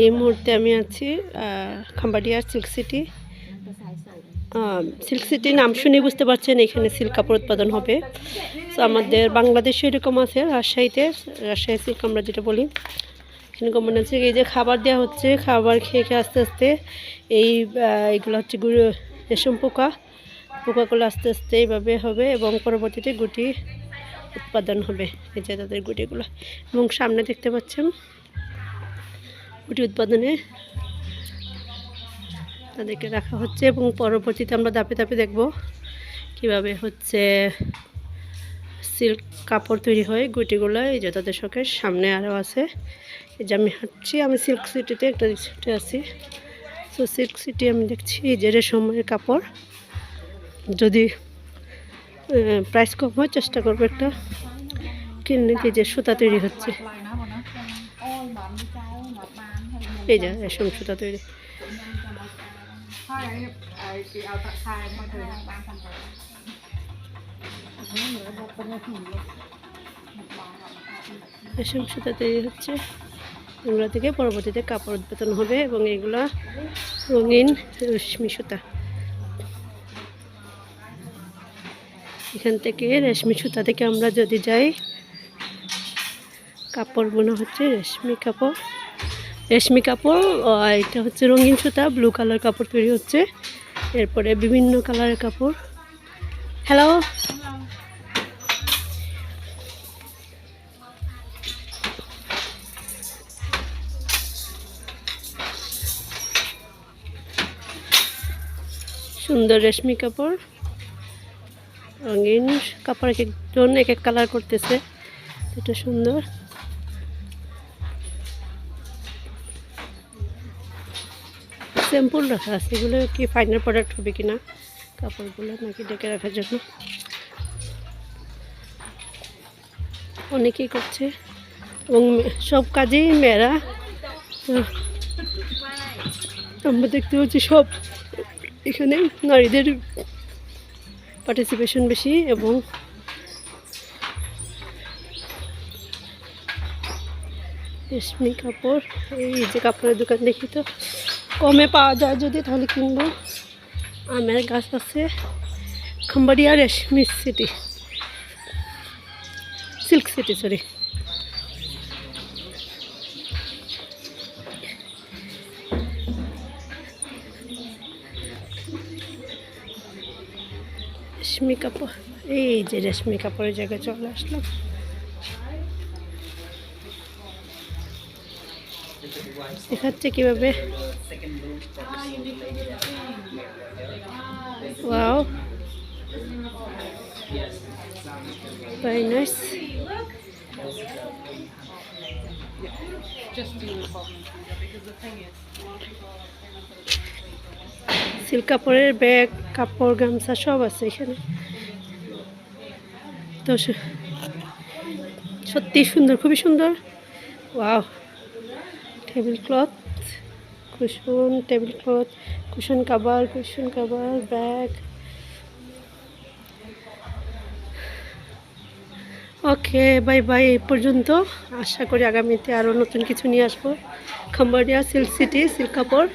এই মুহূর্তে আমি আছি খাম্বাডিয়ার সিল্ক সিটি। সিল্ক সিটি নাম শুনে বুঝতে পারছেন, এখানে সিল্ক কাপড় উৎপাদন হবে। তো আমাদের বাংলাদেশে এরকম আছে, রাজশাহীতে, রাজশাহী সিল্ক আমরা যেটা বলি। এরকম মনে হচ্ছে এই যে খাবার দেওয়া হচ্ছে, খাবার খেয়ে খেয়ে আস্তে আস্তে এই এগুলো হচ্ছে গুঁড়ো, রেশম পোকা। পোকাগুলো আস্তে আস্তে এইভাবে হবে এবং পরবর্তীতে গুটি উৎপাদন হবে, এই যে তাদের গুটিগুলো। এবং সামনে দেখতে পাচ্ছেন গুটি উৎপাদনে তাদেরকে রাখা হচ্ছে এবং পরবর্তীতে আমরা দাপে দাপে দেখব কীভাবে হচ্ছে সিল্ক কাপড় তৈরি হয়, গুটিগুলো, এই যে তাদের শখের সামনে আরও আছে। এই যে আমি হাঁটছি, আমি সিল্ক সিটিতে একটা সিটে আছি। তো সিল্ক সিটি আমি দেখছি যে রেশমের কাপড়। যদি প্রাইস কম হয়, চেষ্টা করব একটা কিনে যে সুতা তৈরি হচ্ছে। এই যা রেশম সুতা তৈরি। রেশম সুতা তৈরি হচ্ছে। এগুলো থেকে পরবর্তীতে কাপড় উৎপাদন হবে এবং এগুলো রঙিন রেশমি সুতা। এখান থেকে রেশমি সুতা থেকে আমরা যদি যাই, কাপড় বোনা হচ্ছে রেশমি কাপড়। রেশমি কাপড় এটা হচ্ছে রঙিন সুতা ব্লু কালার কাপড় তৈরি হচ্ছে। এরপরে বিভিন্ন কালারের কাপড়। হ্যালো সুন্দর রেশমি কাপড়। রঙিন কাপড় এক একজন এক এক কালার করতেছে। এটা সুন্দর। স্যাম্পল রাখা আছে। এগুলো কি ফাইনাল প্রোডাক্ট হবে কিনা? কাপড়গুলো নাকি ডেকে রাখার জন্য। অনেকেই করছে। এবং সব কাজেই মেয়েরা আমরা দেখতে পাচ্ছি সব এখানে নারীদের পার্টিসিপেশন বেশি এবং রেশমি কাপড়, এই যে কাপড়ের দোকান দেখি তো। কমে পাওয়া যায় যদি তাহলে কিনবো। আমের গাছ আছে, খাম্বাড়িয়া রেশমি সিটি। সিল্ক সিটি সরি রেশমি কাপড়, এই যে রেশমি কাপড়ের জায়গায় চলে আসলাম। দেখাচ্ছে কীভাবে? ওয়াও কাপড়ের ব্যাগ কাপড়, গামছা সব আছে এখানে। তো সত্যি সুন্দর, খুবই সুন্দর। Wow table cloth cushion table cloth cushion cover cushion cover bag. Okay, bye bye, এই পর্যন্ত। আশা করি আগামীতে আরও নতুন কিছু নিয়ে আসব। খাম্বাড়িয়া সিল্ক সিটি, সিল্ক কাপড়।